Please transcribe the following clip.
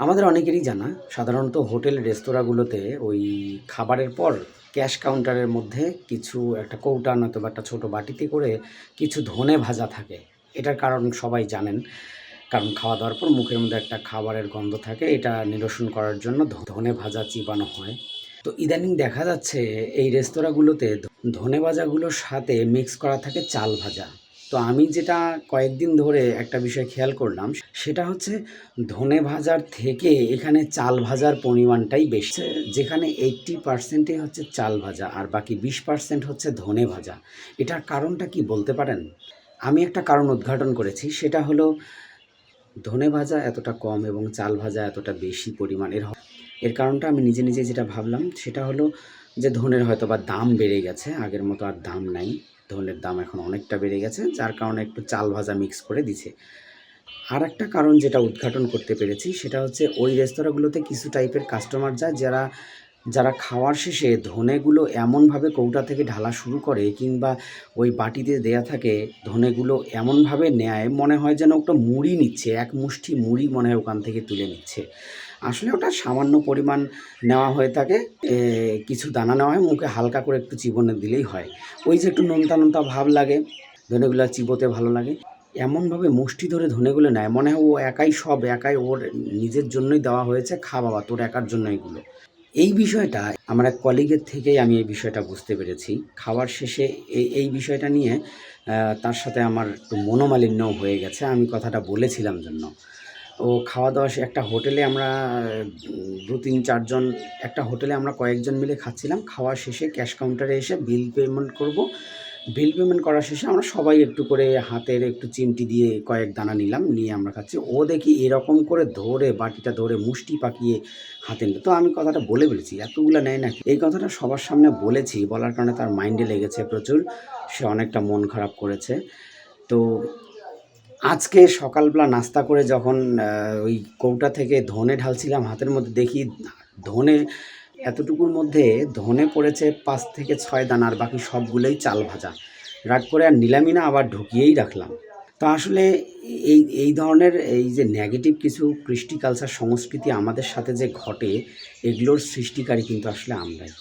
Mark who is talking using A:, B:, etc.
A: আমাদের অনেকেরই জানা, সাধারণত হোটেল, রেস্তোরাঁগুলোতে ওই খাবারের পর ক্যাশ কাউন্টারের মধ্যে কিছু একটা কৌটা নয়তো বা একটা ছোটো বাটিতে করে কিছু ধনে ভাজা থাকে। এটার কারণ সবাই জানেন, কারণ খাওয়া দাওয়ার পর মুখের মধ্যে একটা খাবারের গন্ধ থাকে, এটা নিরসন করার জন্য ধনে ভাজা চিবানো হয়। তো ইদানিং দেখা যাচ্ছে এই রেস্তোরাঁগুলোতে ধনে ভাজাগুলোর সাথে মিক্স করা থাকে চাল ভাজা। তো আমি যেটা কয়েকদিন ধরে একটা বিষয় খেয়াল করলাম, সেটা হচ্ছে ধনে ভাজার থেকে এখানে চাল ভাজার পরিমাণটাই বেশি। যেখানে এইট্টি পার্সেন্টই হচ্ছে চাল ভাজা আর বাকি বিশ পার্সেন্ট হচ্ছে ধনে ভাজা। এটার কারণটা কি বলতে পারেন? আমি একটা কারণ উদ্ঘাটন করেছি, সেটা হলো ধনে ভাজা এতটা কম এবং চাল ভাজা এতটা বেশি পরিমাণ এর হ- এর কারণটা আমি নিজে নিজে যেটা ভাবলাম, সেটা হলো যে ধনের হয়তো বা দাম বেড়ে গেছে, আগের মতো আর দাম নাই। ধনের দাম এখন অনেকটা বেড়ে গেছে, যার কারণে একটু চাল ভাজা মিক্স করে দিছে। আর একটা কারণ যেটা উদ্ঘাটন করতে পেরেছি, সেটা হচ্ছে ওই রেস্তোরাঁগুলোতে কিছু টাইপের কাস্টমার যায়, যারা যারা খাওয়ার শেষে ধনেগুলো এমনভাবে কৌটা থেকে ঢালা শুরু করে কিংবা ওই বাটিতে দেয়া থাকে, ধনেগুলো এমনভাবে নেয়, মনে হয় যেন ওটা মুড়ি নিচ্ছে, এক মুষ্টি মুড়ি মনে হয় ওখান থেকে তুলে নিচ্ছে। আসলে ওটা সামান্য পরিমাণ নেওয়া হয়ে থাকে কিছু দানা নেওয়া হয়, মুখে হালকা করে একটু চিবনে দিলেই হয়। ওই যে একটু নোনতা নোনতা ভাব লাগে, ধনেগুলো চিবোতে ভালো লাগে। এমনভাবে মুষ্টি ধরে ধনেগুলো নেয়, মনে হয় ও একাই সব, একাই ওর নিজের জন্যই দেওয়া হয়েছে, খা বাবা, তোর একার জন্য এগুলো। এই বিষয়টা আমার এক কলিগের থেকেই আমি এই বিষয়টা বুঝতে পেরেছি। খাওয়ার শেষে এই এই বিষয়টা নিয়ে তার সাথে আমার একটু মনোমালিন্য হয়ে গেছে, আমি কথাটা বলেছিলাম জন্য। ও খাওয়া দাওয়া একটা হোটেলে আমরা, দু তিন চারজন একটা হোটেলে আমরা কয়েকজন মিলে খাচ্ছিলাম। খাওয়া শেষে ক্যাশ কাউন্টারে এসে বিল পেমেন্ট করব বিল পেমেন্ট করার শেষে আমরা সবাই একটু করে হাতের একটু চিমটি দিয়ে কয়েক দানা নিলাম, নিয়ে আমরা খাচ্ছি। ও দেখি এরকম করে ধরে, বাটিটা ধরে মুষ্টি পাকিয়ে হাতে নিল। তো আমি কথাটা বলে ফেলেছি, এতগুলো নেয় না এই কথাটা সবার সামনে বলেছি, বলার কারণে তার মাইন্ডে লেগেছে প্রচুর, সে অনেকটা মন খারাপ করেছে। তো আজকে সকালবেলা নাস্তা করে যখন ওই কৌটা থেকে ধনে ঢালছিলাম হাতের মধ্যে, দেখি ধনে এতটুকুর মধ্যে ধনে পড়েছে পাঁচ থেকে ছয় দানার, বাকি সবগুলোই চাল ভাজা। রাগ করে আর নিলামি না, আবার ঢুকিয়েই রাখলাম। তো আসলে এই এই ধরনের এই যে নেগেটিভ কিছু কৃষ্টি কালচার সংস্কৃতি আমাদের সাথে যে ঘটে, এগুলোর সৃষ্টিকারী কিন্তু আসলে আমরাই।